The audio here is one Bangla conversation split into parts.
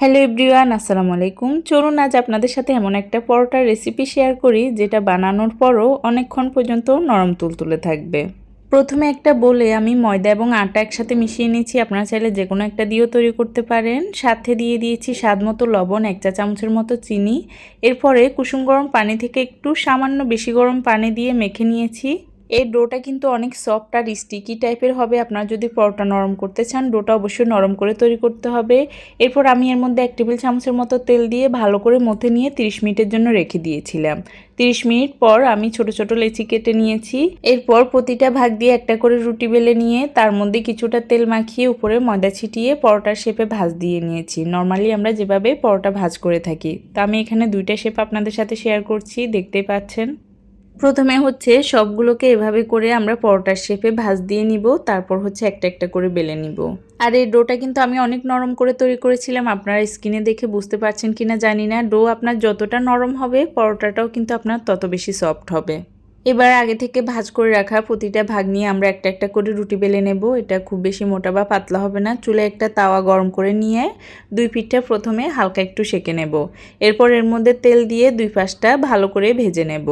হ্যালো এভরিওয়ান আসসালামু আলাইকুম। চলুন আজ আপনাদের সাথে এমন একটা পরোটার রেসিপি শেয়ার করি, যেটা বানানোর পরও অনেকক্ষণ পর্যন্ত নরম তুলতুলে থাকবে। প্রথমে একটা বলে আমি ময়দা এবং আটা একসাথে মিশিয়ে নিয়েছি। আপনারা চাইলে যে কোনো একটা দিয়েও তৈরি করতে পারেন। সাথে দিয়ে দিয়েছি স্বাদ মতো লবণ, এক চা চামচের মতো চিনি। এরপরে কুসুম গরম পানি থেকে একটু সামান্য বেশি গরম পানি দিয়ে মেখে নিয়েছি। এই ডোটা কিন্তু অনেক সফট আর স্টিকি টাইপের হবে। আপনারা যদি পরোটা নরম করতে চান, ডোটা অবশ্যই নরম করে তৈরি করতে হবে। এরপর আমি এর মধ্যে এক টেবিল চামচের মতো তেল দিয়ে ভালো করে মথে নিয়ে 30 মিনিটের জন্য রেখে দিয়েছিলাম। 30 মিনিট পর আমি ছোট ছোট লেচি কেটে নিয়েছি। এরপর প্রতিটা ভাগ দিয়ে একটা করে রুটি বেলে নিয়ে তার মধ্যে কিছুটা তেল মাখিয়ে উপরে ময়দা ছিটিয়ে পরোটার শেপে ভাজ দিয়ে নিয়েছি। নর্মালি আমরা যেভাবে পরোটা ভাজ করে থাকি। তা আমি এখানে দুইটা শেপ আপনাদের সাথে শেয়ার করছি, দেখতেই পাচ্ছেন। প্রথমে হচ্ছে সবগুলোকে এভাবে করে আমরা পরোটার শেপে ভাজ দিয়ে নিব, তারপর হচ্ছে একটা একটা করে বেলে নিব। আর এই ডোটা কিন্তু আমি অনেক নরম করে তৈরি করেছিলাম, আপনারা স্কিনে দেখে বুঝতে পারছেন কিনা জানি না। ডো আপনার যতটা নরম হবে, পরোটাটাও কিন্তু আপনার তত বেশি সফট হবে। এবার আগে থেকে ভাজ করে রাখা প্রতিটা ভাগ নিয়ে আমরা একটা একটা করে রুটি বেলে নেব। এটা খুব বেশি মোটা বা পাতলা হবে না। চুলে একটা তাওয়া গরম করে নিয়ে দুই পিঠটা প্রথমে হালকা একটু সেকে নেব। এরপর এর মধ্যে তেল দিয়ে দুই পাশটা ভালো করে ভেজে নেব।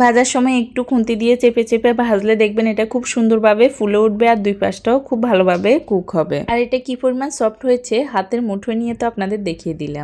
ভাজার সময় একটু খুন্তি দিয়ে চেপে চেপে ভাজলে দেখবেন এটা খুব সুন্দরভাবে ফুলে উঠবে আর দুই পাশটাও খুব ভালোভাবে কুক হবে। আর এটা কি পরিমাণ সফট হয়েছে, হাতের মুঠোয় নিয়ে তো আপনাদের দেখিয়ে দিলাম।